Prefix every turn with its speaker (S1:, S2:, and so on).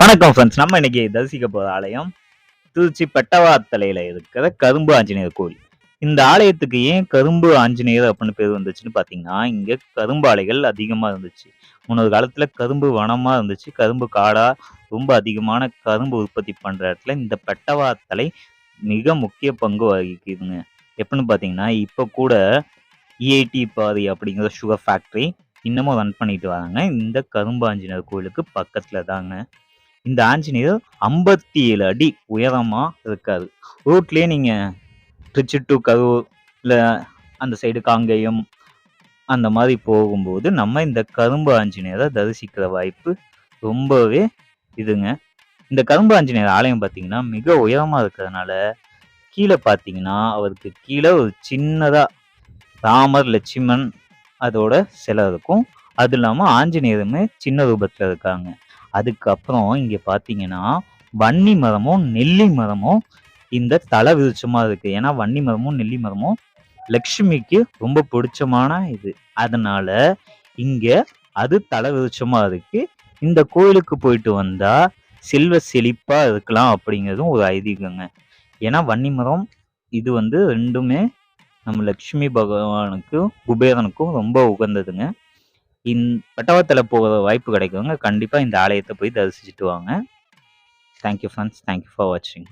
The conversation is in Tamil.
S1: வணக்கம் ஃப்ரெண்ட்ஸ் நம்ம இன்னைக்கு தரிசிக்க போகிற ஆலயம் திருச்சி பெட்டவாத்தலையில் இருக்கிற கரும்பு ஆஞ்சநேயர் கோயில் இந்த ஆலயத்துக்கு ஏன் கரும்பு ஆஞ்சநேயர் அப்படின்னு பேர் வந்துச்சுன்னு பார்த்தீங்கன்னா இங்கே கரும்பு ஆலைகள் அதிகமாக இருந்துச்சு. முன்னொரு காலத்தில் கரும்பு வனமாக இருந்துச்சு. கரும்பு காடாக ரொம்ப அதிகமான கரும்பு உற்பத்தி பண்ணுற இடத்துல இந்த பெட்டவாத்தலை மிக முக்கிய பங்கு வகிக்குதுங்க. எப்படின்னு பார்த்தீங்கன்னா இப்போ கூட இஐடி பாதி அப்படிங்கிற சுகர் ஃபேக்ட்ரி இன்னமும் ரன் பண்ணிட்டு வராங்க. இந்த கரும்பு ஆஞ்சநேயர் கோயிலுக்கு பக்கத்தில் தாங்க இந்த ஆஞ்சநேயர் ஐம்பத்தி ஏழு அடி உயரமா இருக்காரு. ரோட்லயே நீங்க திருச்சி டு கரூர் இல்லை அந்த சைடு காங்கேயம் அந்த மாதிரி போகும்போது நம்ம இந்த கரும்பு ஆஞ்சநேயரை தரிசிக்கிற வாய்ப்பு ரொம்பவே இதுங்க. இந்த கரும்பு ஆஞ்சநேயர் ஆலயம் பார்த்தீங்கன்னா மிக உயரமா இருக்கிறதுனால கீழே பார்த்தீங்கன்னா அவருக்கு கீழே ஒரு சின்னதா ராமர் லட்சுமண் அதோட சிலை இருக்கும். அது இல்லாமல் ஆஞ்சநேயருமே சின்ன ரூபத்தில் இருக்காங்க. அதுக்கப்புறம் இங்கே பார்த்தீங்கன்னா வன்னி மரமும் நெல்லி மரமும் இந்த தலை விருட்சமாக இருக்குது ஏன்னா வன்னி மரமும் நெல்லி மரமும் லக்ஷ்மிக்கு ரொம்ப பிடிச்சமான இது. அதனால இங்கே அது தலை விருட்சமாக இருக்குது இந்த கோயிலுக்கு போயிட்டு வந்தால் செல்வ செழிப்பாக இருக்கலாம் அப்படிங்கிறதும் ஒரு ஐதீகங்க. ஏன்னா வன்னி மரம் இது வந்து ரெண்டுமே நம்ம லக்ஷ்மி பகவானுக்கும் குபேரனுக்கும் ரொம்ப உகந்ததுங்க. இந் பட்டவத்தில் போகிற வாய்ப்பு கிடைக்குங்க. கண்டிப்பாக இந்த ஆலயத்தை போய் தரிசிச்சுட்டு வாங்க. தேங்க்யூ ஃப்ரெண்ட்ஸ் தேங்க்யூ ஃபார் வாட்சிங்